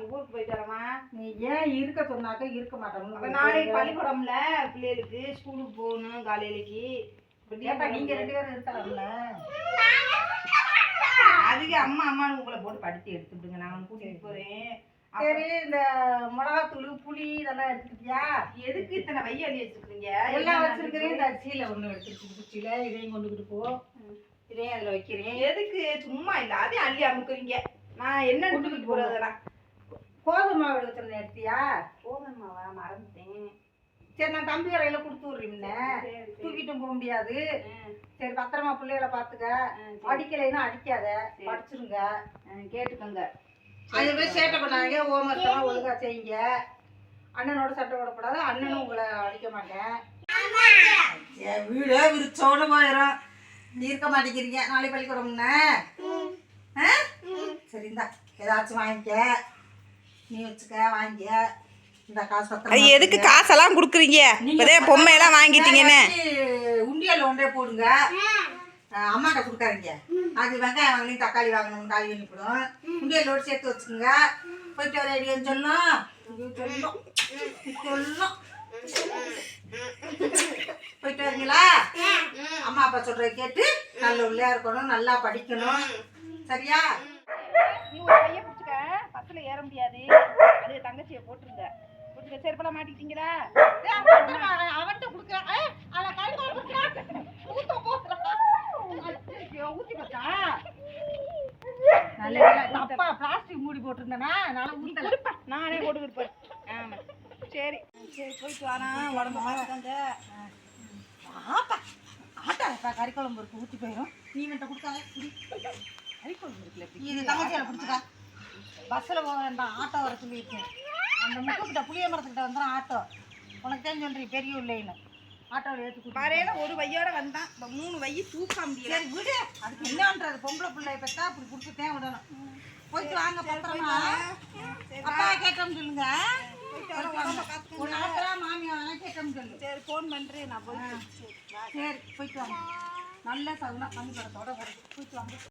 நாங்க ஊருக்கு போயிட்டு வரோமா நீ ஏன் இருக்க சொன்னாக்க இருக்க மாட்டோம் நாளைக்கு பள்ளிக்கூடம்ல பிள்ளைகளுக்கு ஸ்கூலுக்கு போகணும் காலையிலக்கு. ஏப்பா நீங்க ரெண்டு பேரும் இருக்கலாம்ல? அதுக்கு அம்மா அம்மானு உங்களை போட்டு படுத்தி எடுத்துடுங்க நான் கூட்டிட்டு போறேன். சரி இந்த மிளகாத்தூள் புளி இதெல்லாம் எடுத்துக்கிட்டியா? எதுக்கு இத்தனை வைய அள்ளி வச்சிருக்கீங்க? எல்லாம் வச்சிருக்கிறேன். இந்த அரிசியில ஒண்ணு எடுத்துக்கிட்டு குச்சியில. இதையும் கொண்டுக்கிட்டு போ. இதையும் அதுல வைக்கிறேன். எதுக்கு? சும்மா இல்ல. அதையும் அள்ளி அமுக்குறீங்க. நான் என்ன எடுத்துக்கிட்டு போறதெல்லாம். கோதுமை மாவு சொன்ன எடுத்தியா? போகணுமாவா மறந்துட்டேன். சரி நான் தம்பி வரையில கொடுத்து விடுறீங்க. தூக்கிட்டும் போக முடியாது. சரி பத்திரமா பிள்ளைகளை சரி. அடிக்கலைன்னா அடிக்காத. சரி. படிச்சிருங்க. கேட்டுக்கோங்க. அது போய் சேட்டை பண்ணாங்க ஹோம்ஒர்க்கெல்லாம் ஒழுங்கா செய்யுங்க. அண்ணனோட சட்டை போடக்கூடாது. அண்ணனும் உங்களை அடிக்க மாட்டேன். என் வீடே விரிச்சோட போயிடும் இருக்க மாட்டேங்கிறீங்க. நாளைக்கு பள்ளிக்கூடம்னா ஆ? சரி இந்தா. ஏதாச்சும் வாங்கிக்க. நீ வச்சுக்க வாங்கிக்க. இந்த காசு அது எதுக்கு. காசெல்லாம் கொடுக்குறீங்க? இப்பதே பொம்மையெல்லாம் வாங்கிட்டீங்கன்னு. உண்டியல்ல ஒன்றே போடுங்க. அம்மாட்ட கொடுக்காதீங்க. அது வெங்காயம் வாங்கணும் தக்காளி வாங்கணும் காய் பண்ணிவிடும் உண்டியலோடு சேர்த்து வச்சுக்கோங்க. போயிட்டு வர ஐயோ, சொல்லணும் சொல்லணும் போயிட்டு வரீங்களா? அம்மா அப்பா சொல்றத கேட்டு நல்ல உள்ளே இருக்கணும் நல்லா படிக்கணும். சரியா நீ ஒரு கையை பிடிச்சிக்க பஸ்ஸில் ஏற முடியாது அது தங்கச்சியை போட்டுருங்க போட்டுக்க செருப்பெல்லாம் மாட்டிக்கிட்டீங்களா? அவன்கிட்ட கொடுக்குறேன் ஊத்த பார்த்தா? நல்ல தப்பா பிளாஸ்டிக் மூடி போட்டிருந்தேனா? அதனால ஊத்தல. நானே போட்டு கொடுப்பேன். சரி. சரி போயிட்டு வரேன் உடம்பு பார்த்துக்கோங்க ஆட்டா ஆட்டா இருக்கா? கறி குழம்பு இருக்கு. ஊத்தி போயிடும் நீ மட்டும் கொடுக்காத. குடி. கறிக்குழம்பு இருக்குல்ல. இது தங்கச்சியால பிடிச்சிக்கா பஸ்ஸில் போக வேண்டாம். ஆட்டோ வர சொல்லியிருக்கேன். அந்த முட்டுக்கிட்ட புளிய மரத்துக்கிட்ட வந்துடும் ஆட்டோ. உனக்கு தெரிஞ்சு சொல்றீங்க பெரிய உள்ளேன்னு. ஆட்டோவில் ஏற்றி வரையில ஒரு வையோட வந்தான். இப்போ மூணு வை தூக்க முடியல. சரி விடு. அதுக்கு என்னன்றது? பொம்பளை பிள்ளை பெற்றா அப்படி கொடுத்துட்டேன் விடணும். போயிட்டு வாங்க பத்திரமா. அப்பா கேட்டோம்னு சொல்லுங்க. மாமியார் கேட்டோம்னு சொல்லு. சரி ஃபோன் பண்ணுறேன் நான் போயிட்டு சரி, போயிட்டு வாங்க. நல்ல சகுனா பண்ணி படத்தோட போயிட்டு வாங்க.